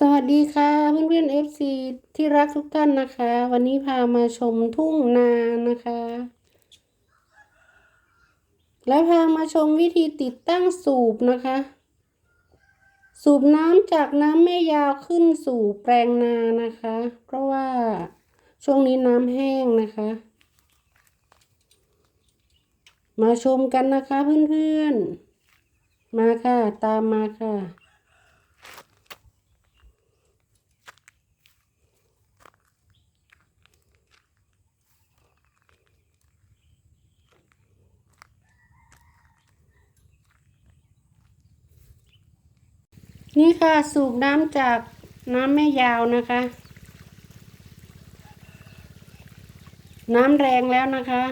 สวัสดีค่ะเพื่อนๆ FC ที่รักทุกท่านนะคะ วันนี้พามาชมทุ่งนานะคะ และพามาชมวิธีติดตั้งสูบนะคะ สูบน้ำจากน้ำแม่ยาวขึ้นสู่แปลงนานะคะ เพราะว่าช่วงนี้น้ำแห้งนะคะ มาชมกันนะคะเพื่อนๆ มาค่ะตามมาค่ะ นี่ค่ะสูบน้ำจากน้ำแม่ยาวนะคะ น้ำแรงแล้วนะคะ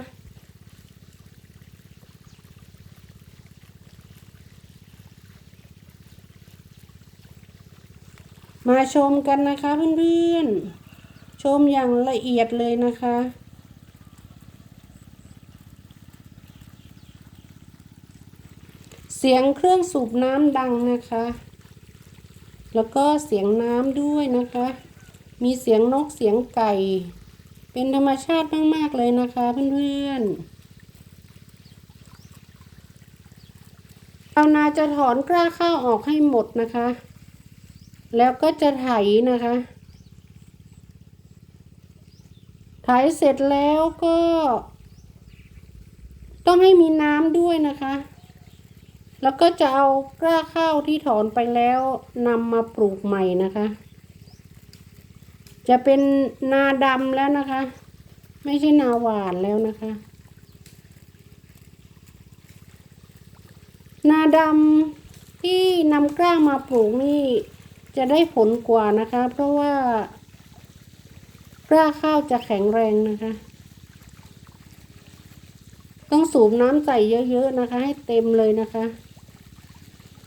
มาชมกันนะคะเพื่อนๆ ชมอย่างละเอียดเลยนะคะเสียงเครื่องสูบน้ำดังนะคะ แล้วก็เสียงน้ำด้วยนะคะ มีเสียงนกเสียงไก่ เป็นธรรมชาติมาก ๆ เลยนะคะเพื่อนๆชาวนาจะถอนกล้าข้าวออกให้หมดนะคะ แล้วก็จะไถนะคะไถเสร็จแล้วก็ ต้องให้มีน้ำด้วยนะคะ แล้วก็จะเอากล้าข้าวที่ถอนไปแล้วนำมาปลูกใหม่นะคะ จะเป็นนาดำแล้วนะคะ ไม่ใช่นาหวานแล้วนะคะ นาดำที่นำกล้ามาปลูกนี่จะได้ผลกว่านะคะ เพราะว่ากล้าข้าวจะแข็งแรงนะคะ ต้องสูบน้ำใส่เยอะๆนะคะ ให้เต็มเลยนะคะ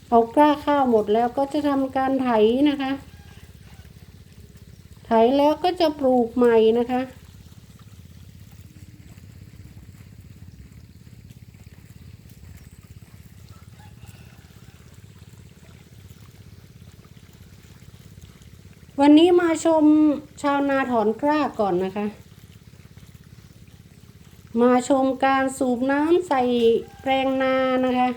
เอากล้าข้าวหมดแล้วก็จะทำการไถนะคะ ไถแล้วก็จะปลูกใหม่นะคะ วันนี้มาชมชาวนาถอนกล้าก่อนนะคะ มาชมการสูบน้ำใส่แปลงนานะคะ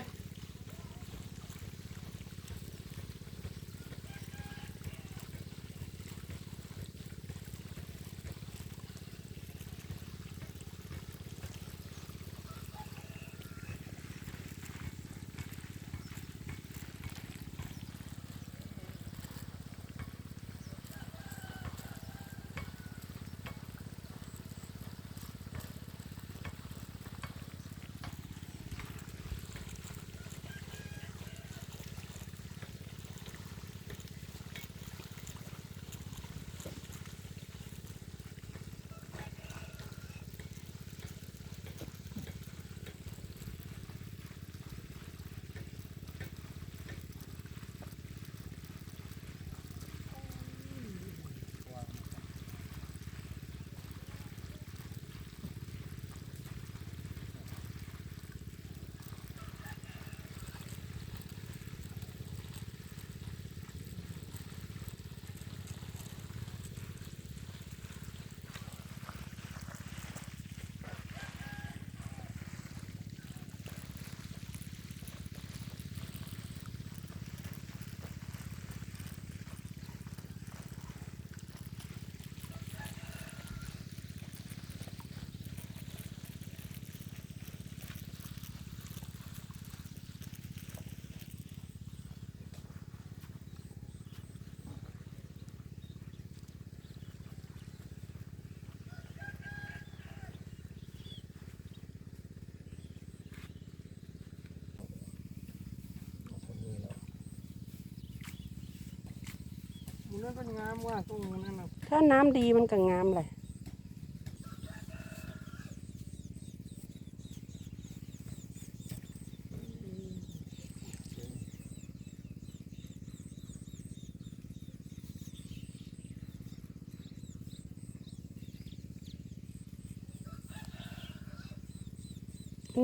นนั่นเป็นงามว่ะตรงนั้นนะถ้าน้ำดีมันก็งามเลย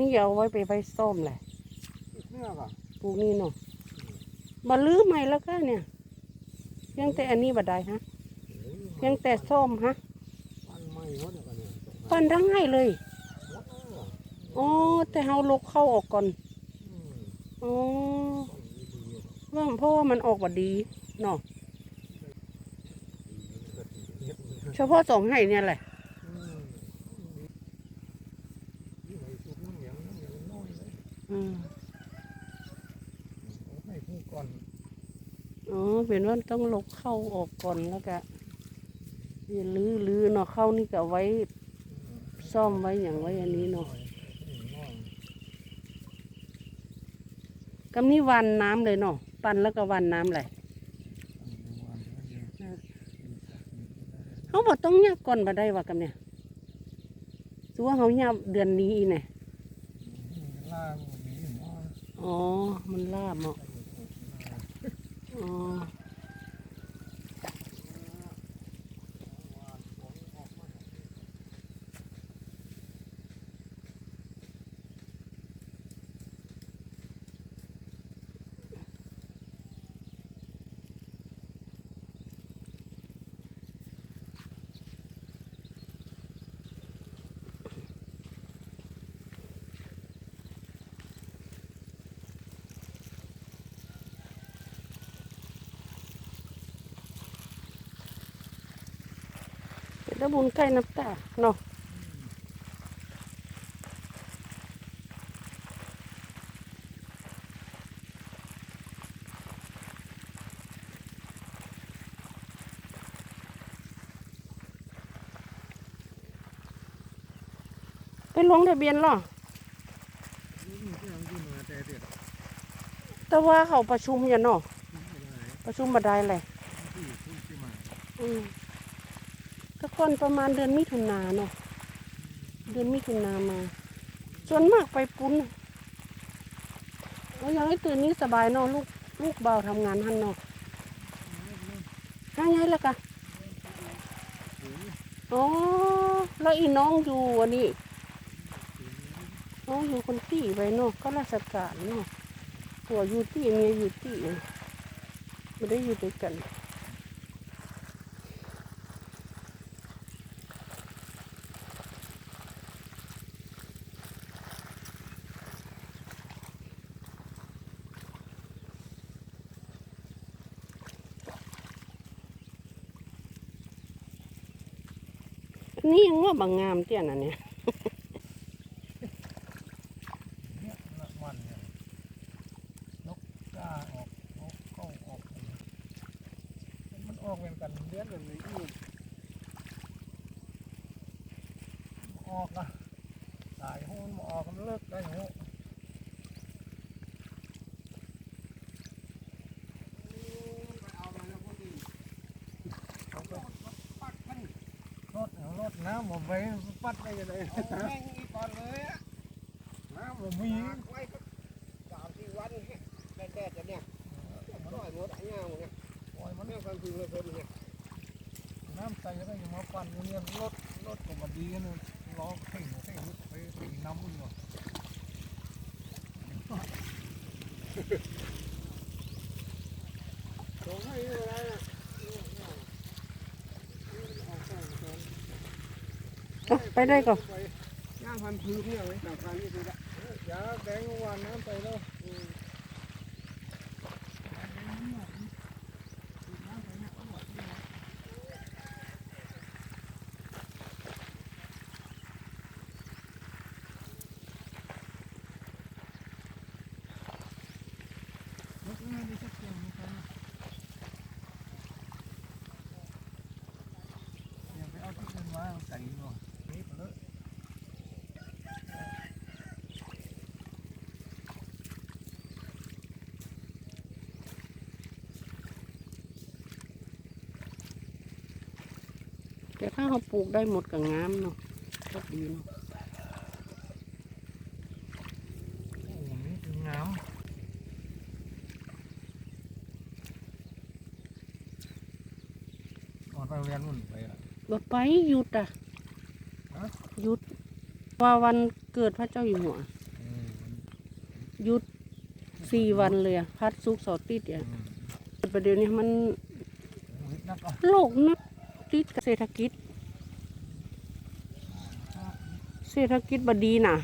นี่เอาไว้ไปไว้ส้มแหละเนื้อก่ะปลูกนี่เนาะมาลื้อใหม่แล้วก็เนี่ย ยังแต่อันนี้บัดใดฮะยังแต่ส้มฮะปั้นไม่หมดแล้วกันเนี่ยปั้นทั้งให้เลยหมดแล้วอ๋อแต่เฮาลกเข้าออกก่อนอืมอ๋อปั้นดีๆว่าเพราะว่ามันออกบัดดีเนาะเงียบเลยเฉพาะสองให้เนี่ยแหละ อืมนี่ไว้สุกน้ำเหนียวน้ำเหนียวน้อยเลย อืม เอาให้ผู้ก่อน อ๋อ เป็นว่าต้องลกเข้าออกก่อนแล้วก็อย่าลื้อลื้อเนาะเข้านี่ก็ไว้อืมซ่อมไว้อย่างไว้อันนี้เนาะอืมน้อยกำนี้วันน้ำเลยเนาะปั่นแล้วก็วันน้ำเลยอันนี้วันเดียวเดียวเขาบอกต้องยับก่อนมาได้ว่ากำเนี่ยถือว่าเขายับเดือนนี้อีเนี่ยอืมล่างวันนี้หมออ๋อ มันลาบเนาะอ๋อ เป็นตะบุญใกล้น้ำตาเนาะไปลงทะเบียนหรอแต่ว่าเขาประชุมอย่าเนาะประชุมมาได้เลยอืม ก็ก่อนประมาณเดือนมิถุนาเนาะเดือนมิถุนามา ส่วนมากไปปุ้นเอาอย่างให้ตื่นนี้สบายเนาะลูกลูกเบาทำงานหันเนาะง่ายๆแล้วกะอ๋อแล้วอีน้องอยู่อันนี้น้องอยู่คนที่ไว้เนาะก็ราชการเนาะผัวอยู่ที่เมียอยู่ที่ไม่ได้อยู่ด้วยกัน นี่ยังว่าบางงามเตี้ยนะเนี่ยเนี่ยละวันเนี่ยออกนกเป็นกันเดือนกันเลยอีกออกอะสายหูมันออกมันเลิกได้หูเอาไปปัดมันรถเอารถน้ำผม ไปปัดได้ยังไงแม่งอีกก่อนเลยอะน้ำผมมีไว้สามสี่วันแดดๆจะเนี่ยร้อยหมดไอันเนี้ยมึงเนี่ยปล่อยมันแม่งความจริงเลยเพิ่มเนี่ยน้ำใส่ได้ยังมาปั่นเนี่ยรถรถก็มาดีนเลยล้อเข่งเข่งไปตีน้ำมันอยู่ส่งให้อะไร ไปได้ก่อนย่างพันธุ์พื้นเนี่ยเลยสำคัญที่สุดอะยาแตงวันน้ำไปแล้ว อย่าไปเอาที่อื่นมาเอาใส่หน่อยนี่เลอะ แต่ถ้าเขาปลูกได้หมดกับงามเนาะก็ดีเนาะโอ้โหนี่คืองามก่อนไปเรียนนู่นไปอะบ่ไปหยุดอะฮะหยุดว่าวันเกิดพระเจ้าอยู่หัวอืมหยุดสี่วันเลยอะพัดซุกร์เสาร์อาติดอะอืมประเดี๋ยวนี้มันโลกนักติด กับเศรษฐกิจ เศรษฐกิจบดีน่ะ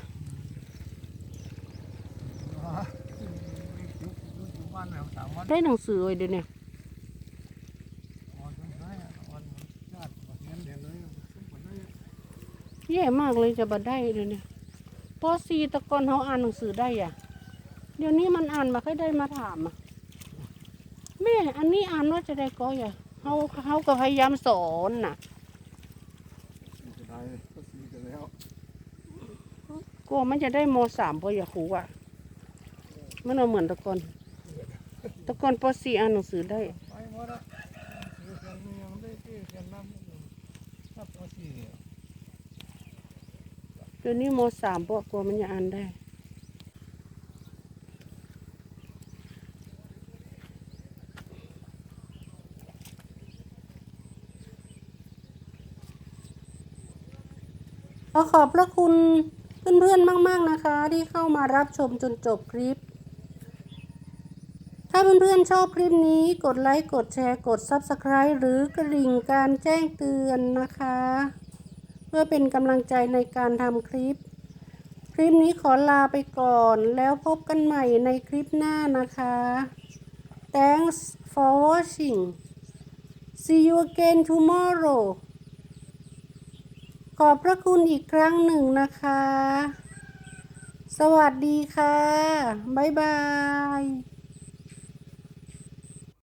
อยู่บ้าได้หนังสือไว้เดี๋ยวนี้แย่มากเลยจะบัดได้เดี๋ยวนี้ปอซีตะกอนเขาอ่านหนังสือได้อะ เดี๋ยวนี้มันอ่านมาค่อยได้มาถามอะแม่อันนี้อ่านว่าจะได้ก็อย่า เขาเขาก็พยายามสอนน่ะจะได้ก็สีกันแล้วกลัวมันจะได้มสามพออย่าครูอะ มันเอาเหมือนแตะกอนแตะกอนปอซีอ่านหนังสือได้ ไปหมดอะซื้อเสียงมียังได้ซื้อเสียงน้ำครับเอาสีเดี๋ยวนี้มสามพวกกลัวมันจะอ่านได้ ขอขอบพระคุณเพื่อนๆมาก ๆนะคะ ที่เข้ามารับชมจนจบคลิป ถ้าเพื่อนๆชอบคลิปนี้กดไลค์กดแชร์กด Subscribe หรือกระดิ่งการแจ้งเตือนนะคะ เพื่อเป็นกำลังใจในการทำคลิป คลิปนี้ขอลาไปก่อนแล้วพบกันใหม่ในคลิปหน้านะคะ Thanks for watching See you again tomorrow ขอบพระคุณอีกครั้งหนึ่งนะคะ สวัสดีค่ะ บ๊ายบาย